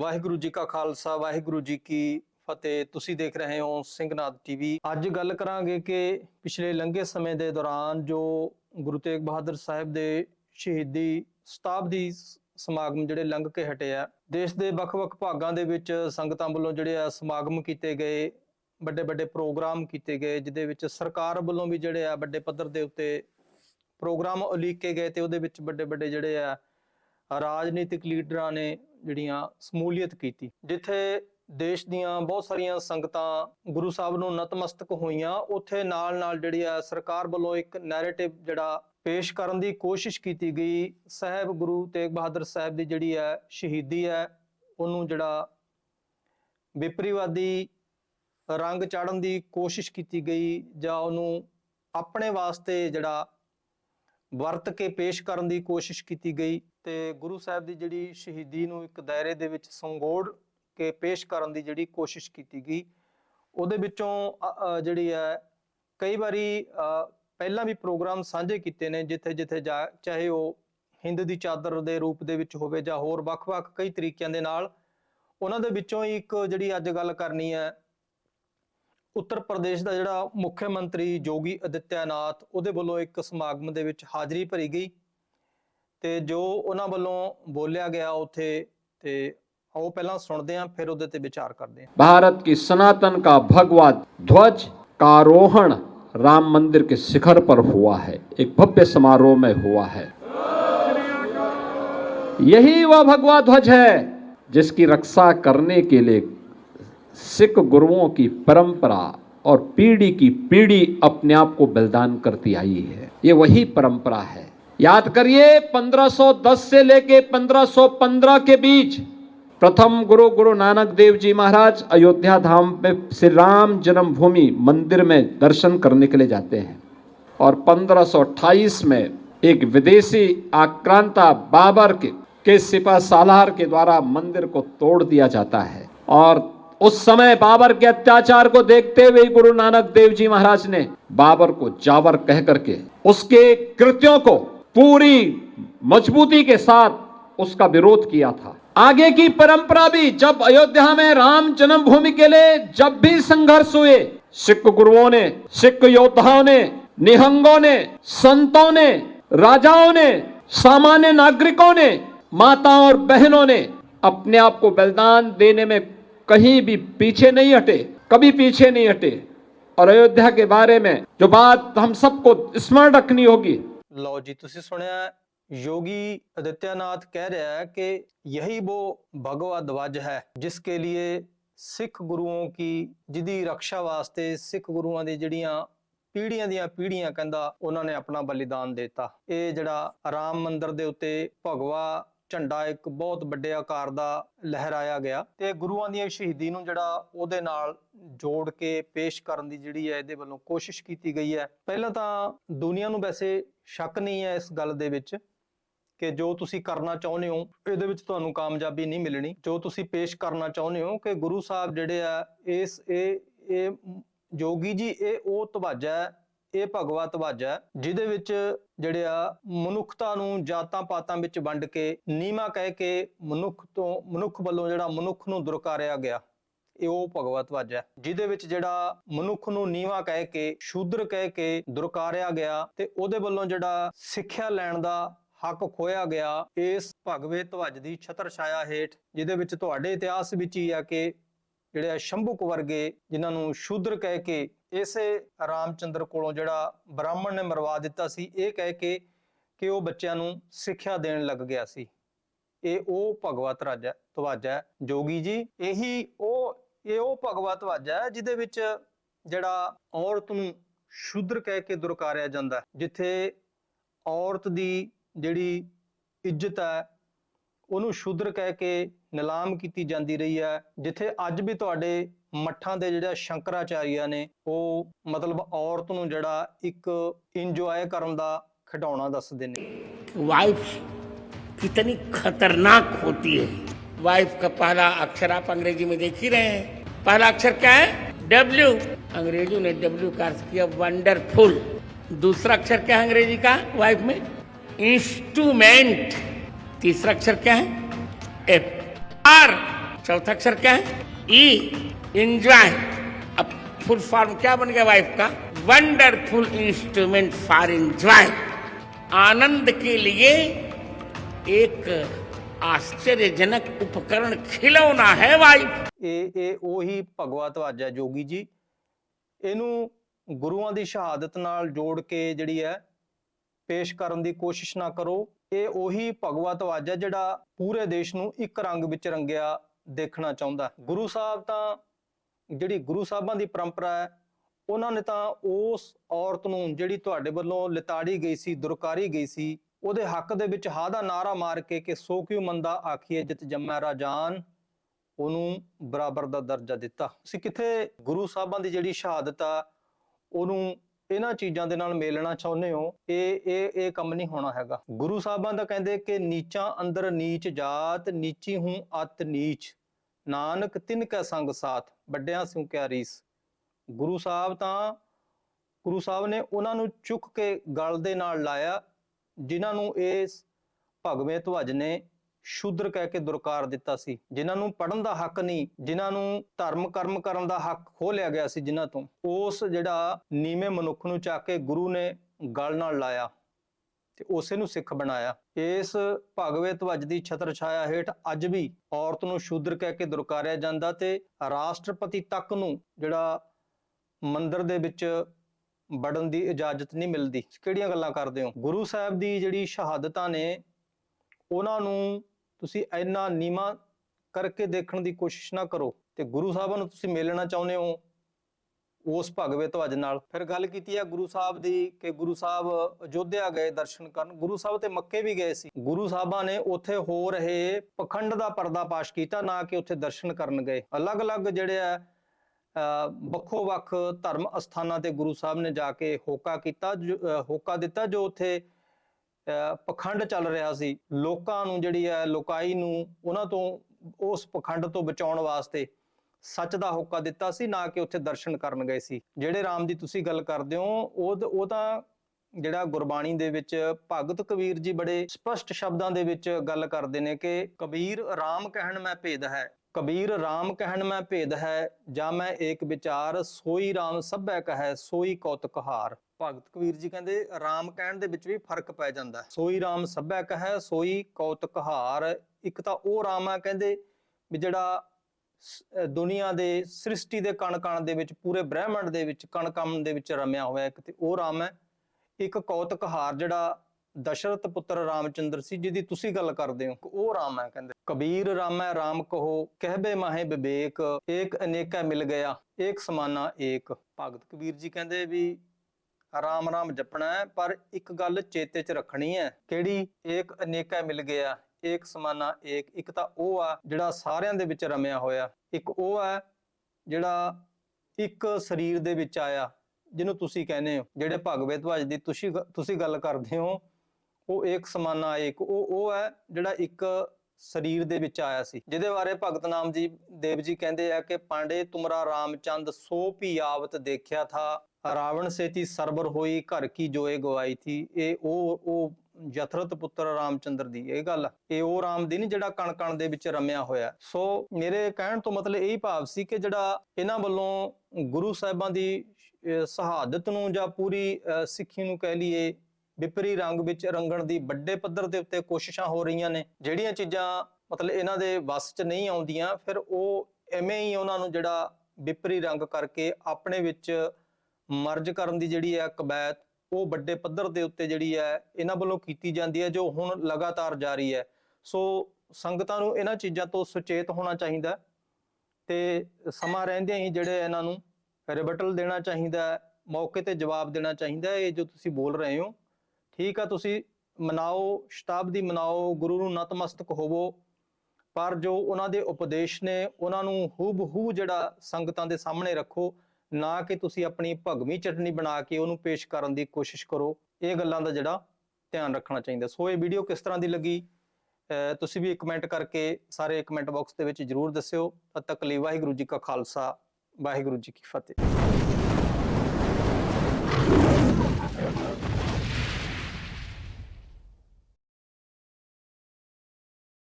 ਵਾਹਿਗੁਰੂ ਜੀ ਕਾ ਖਾਲਸਾ, ਵਾਹਿਗੁਰੂ ਜੀ ਕੀ ਫਤਿਹ। ਤੁਸੀਂ ਦੇਖ ਰਹੇ ਹੋ ਸਿੰਘਨਾਥ ਟੀਵੀ। ਅੱਜ ਗੱਲ ਕਰਾਂਗੇ ਕਿ ਪਿਛਲੇ ਲੰਘੇ ਸਮੇਂ ਦੇ ਦੌਰਾਨ ਜੋ ਗੁਰੂ ਤੇਗ ਬਹਾਦਰ ਸਾਹਿਬ ਦੇ ਸ਼ਹੀਦੀ ਸ਼ਤਾਬਦੀ ਸਮਾਗਮ ਜਿਹੜੇ ਲੰਘ ਕੇ ਹਟੇ ਆ, ਦੇਸ਼ ਦੇ ਵੱਖ-ਵੱਖ ਭਾਗਾਂ ਦੇ ਵਿੱਚ ਸੰਗਤਾਂ ਵੱਲੋਂ ਜਿਹੜੇ ਆ ਸਮਾਗਮ ਕੀਤੇ ਗਏ ਵੱਡੇ ਵੱਡੇ ਪ੍ਰੋਗਰਾਮ ਕੀਤੇ ਗਏ, ਜਿਹਦੇ ਵਿੱਚ ਸਰਕਾਰ ਵੱਲੋਂ ਵੀ ਜਿਹੜੇ ਆ ਵੱਡੇ ਪੱਧਰ ਦੇ ਉੱਤੇ ਪ੍ਰੋਗਰਾਮ ਉਲੀਕੇ ਗਏ ਤੇ ਉਹਦੇ ਵਿੱਚ ਵੱਡੇ ਵੱਡੇ ਜਿਹੜੇ ਆ ਰਾਜਨੀਤਿਕ ਲੀਡਰਾਂ ਨੇ ਜਿਹੜੀਆਂ ਸਮੂਲੀਅਤ ਕੀਤੀ, ਜਿੱਥੇ ਦੇਸ਼ ਦੀਆਂ ਬਹੁਤ ਸਾਰੀਆਂ ਸੰਗਤਾਂ ਗੁਰੂ ਸਾਹਿਬ ਨੂੰ ਨਤਮਸਤਕ ਹੋਈਆਂ, ਉੱਥੇ ਨਾਲ ਨਾਲ ਜਿਹੜੀ ਆ ਸਰਕਾਰ ਵੱਲੋਂ ਇੱਕ ਨੈਰੇਟਿਵ ਜਿਹੜਾ ਪੇਸ਼ ਕਰਨ ਦੀ ਕੋਸ਼ਿਸ਼ ਕੀਤੀ ਗਈ, ਸਾਹਿਬ ਗੁਰੂ ਤੇਗ ਬਹਾਦਰ ਸਾਹਿਬ ਦੀ ਜਿਹੜੀ ਹੈ ਸ਼ਹੀਦੀ ਹੈ, ਉਹਨੂੰ ਜਿਹੜਾ ਵਿਪਰੀਵਾਦੀ ਰੰਗ ਚਾੜਨ ਦੀ ਕੋਸ਼ਿਸ਼ ਕੀਤੀ ਗਈ ਜਾਂ ਉਹਨੂੰ ਆਪਣੇ ਵਾਸਤੇ ਜਿਹੜਾ ਵਰਤ ਕੇ ਪੇਸ਼ ਕਰਨ ਦੀ ਕੋਸ਼ਿਸ਼ ਕੀਤੀ ਗਈ ਤੇ ਗੁਰੂ ਸਾਹਿਬ ਦੀ ਜਿਹੜੀ ਸ਼ਹੀਦੀ ਨੂੰ ਇੱਕ ਦਾਇਰੇ ਦੇ ਵਿੱਚ ਸੰਗੋੜ ਕੇ ਪੇਸ਼ ਕਰਨ ਦੀ ਜਿਹੜੀ ਕੋਸ਼ਿਸ਼ ਕੀਤੀ ਗਈ, ਉਹਦੇ ਵਿੱਚੋਂ ਜਿਹੜੀ ਹੈ, ਕਈ ਵਾਰੀ ਪਹਿਲਾਂ ਵੀ ਪ੍ਰੋਗਰਾਮ ਸਾਂਝੇ ਕੀਤੇ ਨੇ ਜਿੱਥੇ ਜਿੱਥੇ ਜਾ, ਚਾਹੇ ਉਹ ਹਿੰਦ ਦੀ ਚਾਦਰ ਦੇ ਰੂਪ ਦੇ ਵਿੱਚ ਹੋਵੇ ਜਾਂ ਹੋਰ ਵੱਖ-ਵੱਖ ਕਈ ਤਰੀਕਿਆਂ ਦੇ ਨਾਲ, ਉਹਨਾਂ ਦੇ ਵਿੱਚੋਂ ਹੀ ਇੱਕ ਜਿਹੜੀ ਅੱਜ ਗੱਲ ਕਰਨੀ ਹੈ ਉੱਤਰ ਪ੍ਰਦੇਸ਼ ਦਾ ਜਿਹੜਾ ਮੁੱਖ ਮੰਤਰੀ ਜੋਗੀ ਅਦਿੱਤਿਆਨਾਥ ਉਹਦੇ ਵੱਲੋਂ ਇੱਕ ਸਮਾਗਮ ਦੇ ਵਿੱਚ ਹਾਜ਼ਰੀ ਭਰੀ ਗਈ ਤੇ ਜੋ ਉਹਨਾਂ ਵੱਲੋਂ ਬੋਲਿਆ ਗਿਆ ਉੱਥੇ ਤੇ ਆਓ ਪਹਿਲਾਂ ਸੁਣਦੇ ਹਾਂ ਫਿਰ ਉਹਦੇ ਤੇ ਵਿਚਾਰ ਕਰਦੇ ਹਾਂ भारत की सनातन का भगवा ध्वज का आरोहण राम मंदिर के शिखर पर हुआ है एक भव्य समारोह में हुआ है यही वह भगवा ध्वज है जिसकी रक्षा करने के लिए सिख गुरुओं की परंपरा और पीढ़ी की पीढ़ी अपने आप को बलिदान करती आई है। ये वही परंपरा है। याद करिए 1510 से लेके 1515 के बीच प्रथम गुरु गुरु नानक देव जी महाराज अयोध्या धाम में श्री राम जन्मभूमि मंदिर में दर्शन करने के लिए जाते हैं। और 1528 में एक विदेशी आक्रांता बाबर के के सिपा सालार के द्वारा मंदिर को तोड़ दिया जाता है। और उस समय बाबर के अत्याचार को देखते हुए गुरु नानक देव जी महाराज ने बाबर को जावर कह करके उसके कृत्यों को पूरी मजबूती के साथ उसका विरोध किया था। आगे की परंपरा भी जब अयोध्या में राम जन्मभूमि के लिए जब भी संघर्ष हुए, सिख गुरुओं ने, सिख योद्धाओं ने, निहंगों ने, संतों ने, राजाओं ने, सामान्य नागरिकों ने, माताओं और बहनों ने अपने आप को बलिदान देने में कहीं भी पीछे नहीं हटे कभी पीछे नहीं हटे और अयोध्या के बारे में जो बात हम सबको स्मरण रखनी होगी ਲਓ ਜੀ ਤੁਸੀਂ ਸੁਣਿਆ योगी आदित्यनाथ कह रहा है कि यही वो भगवा ध्वज है जिसके लिए ਸਿੱਖ ਗੁਰੂਆਂ ਕੀ ਜਿਹਦੀ ਰੱਖਿਆ ਵਾਸਤੇ ਸਿੱਖ ਗੁਰੂਆਂ ਦੀ ਜਿਹੜੀਆਂ ਪੀੜ੍ਹੀਆਂ ਦੀਆਂ ਪੀੜ੍ਹੀਆਂ ਕਹਿੰਦਾ ਉਹਨਾਂ ਨੇ ਆਪਣਾ ਬਲੀਦਾਨ ਦਿੱਤਾ ਇਹ ਜਿਹੜਾ ਰਾਮ ਮੰਦਿਰ ਦੇ ਉੱਤੇ ਭਗਵਾ ਝੰਡਾ ਇੱਕ ਬਹੁਤ ਵੱਡੇ ਆਕਾਰ ਦਾ ਲਹਿਰਾਇਆ ਗਿਆ ਤੇ ਗੁਰੂਆਂ ਦੀਆਂ ਸ਼ਹੀਦੀ ਨੂੰ ਜਿਹੜਾ ਉਹਦੇ ਨਾਲ ਜੋੜ ਕੇ ਪੇਸ਼ ਕਰਨ ਦੀ ਜਿਹੜੀ ਹੈ ਇਹਦੇ ਵੱਲੋਂ ਕੋਸ਼ਿਸ਼ ਕੀਤੀ ਗਈ ਹੈ। ਪਹਿਲਾਂ ਤਾਂ ਦੁਨੀਆ ਨੂੰ ਵੈਸੇ ਸ਼ੱਕ ਨਹੀਂ ਹੈ ਇਸ ਗੱਲ ਦੇ ਵਿੱਚ ਕਿ ਜੋ ਤੁਸੀਂ ਕਰਨਾ ਚਾਹੁੰਦੇ ਹੋ, ਇਹਦੇ ਵਿੱਚ ਤੁਹਾਨੂੰ ਕਾਮਯਾਬੀ ਨਹੀਂ ਮਿਲਣੀ। ਜੋ ਤੁਸੀਂ ਪੇਸ਼ ਕਰਨਾ ਚਾਹੁੰਦੇ ਹੋ ਕਿ ਗੁਰੂ ਸਾਹਿਬ ਜਿਹੜੇ ਆ, ਇਸ ਇਹ ਇਹ ਜੋਗੀ ਜੀ, ਇਹ ਉਹ ਤਵਾਜਾ ਹੈ, ਇਹ ਭਗਵਾ ਤਵਾਜਾ ਹੈ, ਜਿਹਦੇ ਵਿੱਚ ਜਿਹੜੇ ਆ ਮਨੁੱਖਤਾ ਨੂੰ ਜਾਤਾਂ ਪਾਤਾਂ ਵਿੱਚ ਵੰਡ ਕੇ ਨੀਮਾ ਕਹਿ ਕੇ ਮਨੁੱਖ ਤੋਂ, ਮਨੁੱਖ ਵੱਲੋਂ ਜਿਹੜਾ ਮਨੁੱਖ ਨੂੰ ਦੁਰਕਾਰਿਆ ਗਿਆ, ਇਹ ਉਹ ਭਗਵਤ ਵਜ ਹੈ, ਜਿਹਦੇ ਵਿੱਚ ਜਿਹੜਾ ਮਨੁੱਖ ਨੂੰ ਨੀਵਾ ਕਹਿ ਕੇ, ਸ਼ੂਦਰ ਕਹਿ ਕੇ ਦੁਰਕਾਰਿਆ ਗਿਆ ਤੇ ਉਹਦੇ ਵੱਲੋਂ ਜਿਹੜਾ ਸਿੱਖਿਆ ਲੈਣ ਦਾ ਹੱਕ ਖੋਇਆ ਗਿਆ, ਇਸ ਭਗਵੇ ਧਵਜ ਦੀ ਛਤਰ ਛਾਇਆ ਹੇਠ, ਜਿਹਦੇ ਵਿੱਚ ਤੁਹਾਡੇ ਇਤਿਹਾਸ ਵਿੱਚ ਹੀ ਆ ਕਿ ਜਿਹੜੇ ਸ਼ੰਭੂਕ ਵਰਗੇ ਜਿਨ੍ਹਾਂ ਨੂੰ ਸ਼ੂਦਰ ਕਹਿ ਕੇ ਇਸੇ ਰਾਮਚੰਦਰ ਕੋਲੋਂ ਜਿਹੜਾ ਬ੍ਰਾਹਮਣ ਨੇ ਮਰਵਾ ਦਿੱਤਾ ਸੀ, ਇਹ ਕਹਿ ਕੇ ਕਿ ਉਹ ਬੱਚਿਆਂ ਨੂੰ ਸਿੱਖਿਆ ਦੇਣ ਲੱਗ ਗਿਆ ਸੀ। ਇਹ ਉਹ ਭਗਵਤ ਰਾਜਾ ਤਵਾਜਾ ਜੋਗੀ ਜੀ, ਇਹੀ ਉਹ, ਇਹ ਉਹ ਭਗਵਤ ਵਾਜਾ ਹੈ ਜਿਹਦੇ ਵਿੱਚ ਜਿਹੜਾ ਔਰਤ ਨੂੰ ਸ਼ੂਦਰ ਕਹਿ ਕੇ ਦੁਰਕਾਰਿਆ ਜਾਂਦਾ ਜਿੱਥੇ ਔਰਤ ਦੀ ਜਿਹੜੀ ਇੱਜ਼ਤ ਹੈ, ਉਹਨੂੰ ਸ਼ੂਦਰ ਕਹਿ ਕੇ ਨਿਲਾਮ ਕੀਤੀ ਜਾਂਦੀ ਰਹੀ ਹੈ ਜਿੱਥੇ ਅੱਜ ਵੀ ਤੁਹਾਡੇ ਮੱਠਾਂ ਦੇ ਜਿਹੜਾ ਸ਼ੰਕਰਾਚਾਰੀਆ ਨੇ ਉਹ ਮਤਲਬ ਔਰਤ ਨੂੰ ਜਿਹੜਾ ਇੱਕ ਇੰਜੋਏ ਕਰਨ ਦਾ ਖਿਡੌਣਾ ਦੱਸਦੇ ਨੇ वाइफ कितनी खतरनाक होती है वाइफ का पहला अक्षर आप अंग्रेजी में देख ही रहे हैं पहला अक्षर क्या है डब्ल्यू अंग्रेजों ने डब्ल्यू का अर्थ किया वंडरफुल दूसरा अक्षर क्या है अंग्रेजी का वाइफ में इंस्ट्रूमेंट तीसरा अक्षर क्या है एफ आर चौथा अक्षर क्या है ई एंजॉय अब फुल फॉर्म क्या बन गया वाइफ का वंडरफुल इंस्ट्रूमेंट फॉर एंजॉय आनंद के लिए एक आश्चर्यजनक उपकरण खिलौना है वाइफ ਇਹ ਇਹ ਉਹੀ ਭਗਵਾ ਧਵਾਜਾ ਜੋਗੀ ਜੀ ਇਹਨੂੰ ਗੁਰੂਆਂ ਦੀ ਸ਼ਹਾਦਤ ਨਾਲ ਜੋੜ ਕੇ ਜਿਹੜੀ ਹੈ ਪੇਸ਼ ਕਰਨ ਦੀ ਕੋਸ਼ਿਸ਼ ਨਾ ਕਰੋ ਇਹ ਉਹੀ ਭਗਵਾ ਧਵਾਜਾ ਜਿਹੜਾ ਪੂਰੇ ਦੇਸ਼ ਨੂੰ ਇੱਕ ਰੰਗ ਵਿੱਚ ਰੰਗਿਆ ਦੇਖਣਾ ਚਾਹੁੰਦਾ ਗੁਰੂ ਸਾਹਿਬ ਤਾਂ ਜਿਹੜੀ ਗੁਰੂ ਸਾਹਿਬਾਂ ਦੀ ਪਰੰਪਰਾ ਹੈ, ਉਹਨਾਂ ਨੇ ਤਾਂ ਉਸ ਔਰਤ ਨੂੰ ਜਿਹੜੀ ਤੁਹਾਡੇ ਵੱਲੋਂ ਲਿਤਾੜੀ ਗਈ ਸੀ, ਦੁਰਕਾਰੀ ਗਈ ਸੀ, ਉਹਦੇ ਹੱਕ ਦੇ ਵਿੱਚ ਹਾ ਦਾ ਨਾਰਾ ਮਾਰ ਕੇ ਕਿ ਸੋ ਕਿਉ ਮੰਦਾ ਆਖੀਏ ਜਿਤ ਜੰਮੈ ਰਾਜਾਨ, ਉਹਨੂੰ ਬਰਾਬਰ ਦਾ ਦਰਜਾ ਦਿੱਤਾ। ਅਸੀਂ ਕਿੱਥੇ ਗੁਰੂ ਸਾਹਿਬਾਂ ਦੀ ਜਿਹੜੀ ਸ਼ਹਾਦਤ ਆ, ਉਹਨੂੰ ਇਹਨਾਂ ਚੀਜ਼ਾਂ ਦੇ ਨਾਲ ਮੇਲਣਾ ਚਾਹੁੰਦੇ ਹੋ, ਇਹ ਇਹ ਇਹ ਕੰਮ ਨਹੀਂ ਹੋਣਾ ਹੈਗਾ। ਗੁਰੂ ਸਾਹਿਬਾਂ ਦਾ ਕਹਿੰਦੇ ਕਿ ਨੀਚਾਂ ਅੰਦਰ ਨੀਚ ਜਾਤ, ਨੀਚੀ ਹੂੰ ਅਤ ਨੀਚ। ਨਾਨਕ ਤਿਨ ਕੈ ਸੰਗ ਸਾਥ, ਵੱਡਿਆਂ ਸਿਉ ਕਿਆ ਰੀਸ। ਗੁਰੂ ਸਾਹਿਬ ਤਾਂ, ਗੁਰੂ ਸਾਹਿਬ ਨੇ ਉਹਨਾਂ ਨੂੰ ਚੁੱਕ ਕੇ ਗਲ ਦੇ ਨਾਲ ਲਾਇਆ, ਜਿਨ੍ਹਾਂ ਨੂੰ ਇਹ ਭਗਵੇਂ ਧਵਜ ਨੇ ਸ਼ੂਦਰ ਕਹਿ ਕੇ ਦੁਰਕਾਰ ਦਿੱਤਾ ਸੀ, ਜਿਨ੍ਹਾਂ ਨੂੰ ਪੜਨ ਦਾ ਹੱਕ ਨਹੀਂ, ਜਿਨ੍ਹਾਂ ਨੂੰ ਧਰਮ ਕਰਮ ਕਰਨ ਦਾ ਹੱਕ ਖੋਹ ਲਿਆ ਗਿਆ ਸੀ ਜਿਨ੍ਹਾਂ ਤੋਂ। ਉਸ ਜਿਹੜਾ ਨੀਵੇਂ ਮਨੁੱਖ ਨੂੰ ਚੱਕ ਕੇ ਗੁਰੂ ਨੇ ਗਲ ਨਾਲ ਲਾਇਆ ਤੇ ਉਸੇ ਨੂੰ ਸਿੱਖ ਬਣਾਇਆ। ਇਸ ਭਗਵੇ ਧਵਜ ਦੀ ਛਤਰ ਛਾਇਆ ਹੇਠ ਅੱਜ ਵੀ ਔਰਤ ਨੂੰ ਸ਼ੂਦਰ ਕਹਿ ਕੇ ਦੁਰਕਾਰਿਆ ਜਾਂਦਾ ਤੇ ਰਾਸ਼ਟਰਪਤੀ ਤੱਕ ਨੂੰ ਜਿਹੜਾ ਮੰਦਰ ਦੇ ਵਿੱਚ ਵੜਨ ਦੀ ਇਜਾਜ਼ਤ ਨਹੀਂ ਮਿਲਦੀ। ਕਿਹੜੀਆਂ ਗੱਲਾਂ ਕਰਦੇ ਹੋ? ਗੁਰੂ ਸਾਹਿਬ ਦੀ ਜਿਹੜੀ ਸ਼ਹਾਦਤਾਂ ਨੇ, ਉਹਨਾਂ ਨੂੰ ਤੁਸੀਂ ਇੰਨਾ ਨੀਮਾ ਕਰਕੇ ਦੇਖਣ ਦੀ ਕੋਸ਼ਿਸ਼ ਨਾ ਕਰੋ ਤੇ ਗੁਰੂ ਸਾਹਿਬਾਂ ਨੂੰ ਤੁਸੀਂ ਮਿਲਣਾ ਚਾਹੁੰਦੇ ਹੋ ਉਸ ਭਗਵੇ ਧਵਜ ਨਾਲ। ਫਿਰ ਗੱਲ ਕੀਤੀ ਹੈ ਗੁਰੂ ਸਾਹਿਬ ਦੀ ਕਿ ਗੁਰੂ ਸਾਹਿਬ ਅਯੋਧਿਆ ਗਏ ਦਰਸ਼ਨ ਕਰਨ। ਗੁਰੂ ਸਾਹਿਬ ਤੇ ਮੱਕੇ ਵੀ ਗਏ ਸੀ। ਗੁਰੂ ਸਾਹਿਬਾਂ ਨੇ ਉੱਥੇ ਹੋ ਰਹੇ ਪਖੰਡ ਦਾ ਪਰਦਾ ਪਾਸ਼ ਕੀਤਾ, ਨਾ ਕਿ ਉੱਥੇ ਦਰਸ਼ਨ ਕਰਨ ਗਏ। ਅਲੱਗ-ਅਲੱਗ ਜਿਹੜੇ ਆ ਅਹ ਵੱਖੋ ਵੱਖ ਧਰਮ ਅਸਥਾਨਾਂ ਤੇ ਗੁਰੂ ਸਾਹਿਬ ਨੇ ਜਾ ਕੇ ਹੋਕਾ ਕੀਤਾ, ਜੋ- ਹੋਕਾ ਦਿੱਤਾ ਜੋ ਉੱਥੇ ਪਖੰਡ ਚੱਲ ਰਿਹਾ ਸੀ। ਲੋਕਾਂ ਨੂੰ ਜਿਹੜੀ ਹੈ, ਲੋਕਾਈ ਨੂੰ ਉਹਨਾਂ ਤੋਂ ਉਸ ਪਖੰਡ ਤੋਂ ਬਚਾਉਣ ਵਾਸਤੇ ਸੱਚ ਦਾ ਹੋਕਾ ਦਿੱਤਾ ਸੀ, ਨਾ ਕਿ ਉੱਥੇ ਦਰਸ਼ਨ ਕਰਨ ਗਏ ਸੀ। ਜਿਹੜੇ ਰਾਮ ਦੀ ਤੁਸੀਂ ਗੱਲ ਕਰਦੇ ਹੋ, ਉਹ ਉਹ ਤਾਂ ਜਿਹੜਾ ਗੁਰਬਾਣੀ ਦੇ ਵਿੱਚ ਭਗਤ ਕਬੀਰ ਜੀ ਬੜੇ ਸਪਸ਼ਟ ਸ਼ਬਦਾਂ ਦੇ ਵਿੱਚ ਗੱਲ ਕਰਦੇ ਨੇ ਕਿ ਕਬੀਰ ਰਾਮ ਕਹਿਣ ਮੈਂ ਭੇਦ ਹੈ, ਕਬੀਰ ਰਾਮ ਕਹਿਣ ਮੈਂ ਭੇਦ ਹੈ, ਜਾਂ ਮੈਂ ਏਕ ਵਿਚਾਰ ਸੋਈ ਰਾਮ ਸਭੈ ਕਹੈ, ਸੋਈ ਕੌਤਕ ਹਾਰ। ਭਗਤ ਕਬੀਰ ਜੀ ਕਹਿੰਦੇ, ਰਾਮ ਕਹਿਣ ਦੇ ਵਿੱਚ ਵੀ ਫ਼ਰਕ ਪੈ ਜਾਂਦਾ। ਹੈ। ਸੋਈ ਰਾਮ ਸਭੈ ਕਹੈ ਸੋਈ ਕੌਤਕ ਇੱਕ ਤਾਂ ਉਹ ਰਾਮ ਆ ਕਹਿੰਦੇ ਵੀ ਜਿਹੜਾ ਦੁਨੀਆ ਦੇ ਸ੍ਰਿਸ਼ਟੀ ਦੇ ਕਣ ਕਣ ਦੇ ਵਿੱਚ, ਪੂਰੇ ਬ੍ਰਹਿਮੰਡ ਦੇ ਵਿੱਚ ਕਣ ਕਣ ਦੇ ਵਿੱਚ ਰਮਿਆ ਹੋਇਆ ਇੱਕ ਤੇ ਉਹ ਰਾਮ ਹੈ। ਇੱਕ ਕੌਤਕ ਹਾਰ ਜਿਹੜਾ ਦਸ਼ਰਥ ਪੁੱਤਰ ਰਾਮਚੰਦਰ ਸੀ, ਜਿਹਦੀ ਤੁਸੀਂ ਗੱਲ ਕਰਦੇ ਹੋ ਉਹ ਰਾਮ ਹੈ ਕਹਿੰਦੇ। ਕਬੀਰ ਰਾਮ ਹੈ, ਰਾਮ ਕਹੋ, ਕਹਿਬੇ ਮਾਹੇ ਵਿਵੇਕ, ਏਕ ਅਨੇਕਾ ਮਿਲ ਗਿਆ, ਏਕ ਸਮਾਨਾ ਏਕ। ਭਗਤ ਕਬੀਰ ਜੀ ਕਹਿੰਦੇ ਵੀ ਰਾਮ ਰਾਮ ਜਪਣਾ ਹੈ, ਪਰ ਇੱਕ ਗੱਲ ਚੇਤੇ 'ਚ ਰੱਖਣੀ ਹੈ, ਕਿਹੜੀ ਏਕ ਅਨੇਕਾ ਮਿਲ ਗਿਆ, ਏਕ ਸਮਾਨਾ ਏਕ, ਇੱਕ ਤਾਂ ਉਹ ਆ ਜਿਹੜਾ ਸਾਰਿਆਂ ਦੇ ਵਿੱਚ ਰਮਿਆ ਹੋਇਆ, ਇੱਕ ਉਹ ਆ ਜਿਹੜਾ ਇੱਕ ਸਰੀਰ ਦੇ ਵਿੱਚ ਆਇਆ, ਜਿਹਨੂੰ ਤੁਸੀਂ ਕਹਿੰਦੇ ਹੋ, ਜਿਹੜੇ ਭਗਵੇ ਧਵਜ ਦੀ ਤੁਸੀਂ ਤੁਸੀਂ ਗੱਲ ਕਰਦੇ ਹੋ, ਉਹ ਏਕ ਸਮਾਨਾ ਏਕ, ਉਹ ਉਹ ਹੈ ਜਿਹੜਾ ਇੱਕ ਸਰੀਰ ਦੇ ਵਿੱਚ ਆਇਆ ਸੀ। ਜਿਹਦੇ ਬਾਰੇ ਭਗਤ ਨਾਮ ਜੀ ਦੇਵ ਜੀ ਕਹਿੰਦੇ ਆ ਕਿ ਪਾਂਡੇ ਤੁਮਰਾ ਰਾਮਚੰਦ ਸੋ ਭੀ ਆਵਤ ਦੇਖਿਆ ਥਾ ਰਾਵਣ ਸੇਤੀ ਸਰਬਰ ਹੋਈ ਘਰ ਕੀ ਜੋਏ ਗਵਾਈ ਥੀ। ਇਹ ਉਹ ਉਹ ਜਥਰਤ ਪੁੱਤਰ ਰਾਮਚੰਦਰ ਦੀ ਇਹ ਗੱਲ। ਇਹ ਉਹ ਰਾਮ ਦੀ ਨਹੀਂ ਜਿਹੜਾ ਕਣ ਕਣ ਦੇ ਵਿੱਚ ਰਮਿਆ ਹੋਇਆ। ਸੋ ਮੇਰੇ ਕਹਿਣ ਤੋਂ ਮਤਲਬ ਇਹ ਭਾਵ ਸੀ ਕਿ ਜਿਹੜਾ ਇਹਨਾਂ ਵੱਲੋਂ ਗੁਰੂ ਸਾਹਿਬਾਂ ਦੀ ਸ਼ਹਾਦਤ ਨੂੰ ਜਾਂ ਪੂਰੀ ਅਹ, ਸਿੱਖੀ ਨੂੰ ਕਹਿ ਲਈਏ ਵਿਪਰੀ ਰੰਗ ਵਿੱਚ ਰੰਗਣ ਦੀ ਵੱਡੇ ਪੱਧਰ ਦੇ ਉੱਤੇ ਕੋਸ਼ਿਸ਼ਾਂ ਹੋ ਰਹੀਆਂ ਨੇ। ਜਿਹੜੀਆਂ ਚੀਜ਼ਾਂ ਮਤਲਬ ਇਹਨਾਂ ਦੇ ਵੱਸ 'ਚ ਨਹੀਂ ਆਉਂਦੀਆਂ, ਫਿਰ ਉਹ ਐਵੇਂ ਹੀ ਉਹਨਾਂ ਨੂੰ ਜਿਹੜਾ ਵਿਪਰੀ ਰੰਗ ਕਰਕੇ ਆਪਣੇ ਵਿੱਚ ਮਰਜ ਕਰਨ ਦੀ ਜਿਹੜੀ ਹੈ ਕਬੈਤ, ਉਹ ਵੱਡੇ ਪੱਧਰ ਦੇ ਉੱਤੇ ਜਿਹੜੀ ਹੈ ਇਹਨਾਂ ਵੱਲੋਂ ਕੀਤੀ ਜਾਂਦੀ ਹੈ, ਜੋ ਹੁਣ ਲਗਾਤਾਰ ਜਾਰੀ ਹੈ। ਸੋ ਸੰਗਤਾਂ ਨੂੰ ਇਹਨਾਂ ਚੀਜ਼ਾਂ ਤੋਂ ਸੁਚੇਤ ਹੋਣਾ ਚਾਹੀਦਾ ਤੇ ਸਮਾਂ ਰਹਿੰਦਿਆਂ ਹੀ ਜਿਹੜੇ ਇਹਨਾਂ ਨੂੰ ਰਿਬਟਲ ਦੇਣਾ ਚਾਹੀਦਾ ਮੌਕੇ ਤੇ ਜਵਾਬ ਦੇਣਾ ਚਾਹੀਦਾ ਇਹ ਜੋ ਤੁਸੀਂ ਬੋਲ ਰਹੇ ਹੋ। ਠੀਕ ਆ, ਤੁਸੀਂ ਮਨਾਓ, ਸ਼ਤਾਬਦੀ ਮਨਾਓ, ਗੁਰੂ ਨੂੰ ਨਤਮਸਤਕ ਹੋਵੋ। ਪਰ ਜੋ ਉਹਨਾਂ ਦੇ ਉਪਦੇਸ਼ ਨੇ, ਉਹਨਾਂ ਨੂੰ ਹੂਬਹੂ ਜਿਹੜਾ ਸੰਗਤਾਂ ਦੇ ਸਾਹਮਣੇ ਰੱਖੋ, ਨਾ ਕਿ ਤੁਸੀਂ ਆਪਣੀ ਭਗਵੀ ਚਟਨੀ ਬਣਾ ਕੇ ਉਹਨੂੰ ਪੇਸ਼ ਕਰਨ ਦੀ ਕੋਸ਼ਿਸ਼ ਕਰੋ। ਇਹ ਗੱਲਾਂ ਦਾ ਜਿਹੜਾ ਧਿਆਨ ਰੱਖਣਾ ਚਾਹੀਦਾ। ਸੋ ਇਹ ਵੀਡੀਓ ਕਿਸ ਤਰ੍ਹਾਂ ਦੀ ਲੱਗੀ? ਅਹ ਤੁਸੀਂ ਵੀ ਕਮੈਂਟ ਕਰਕੇ ਸਾਰੇ ਕਮੈਂਟ ਬਾਕਸ ਦੇ ਵਿੱਚ ਜਰੂਰ ਦੱਸਿਓ। ਤਦ ਤੱਕ ਲਈ ਵਾਹਿਗੁਰੂ ਜੀ ਕਾ ਖਾਲਸਾ, ਵਾਹਿਗੁਰੂ ਜੀ ਕੀ ਫਤਿਹ।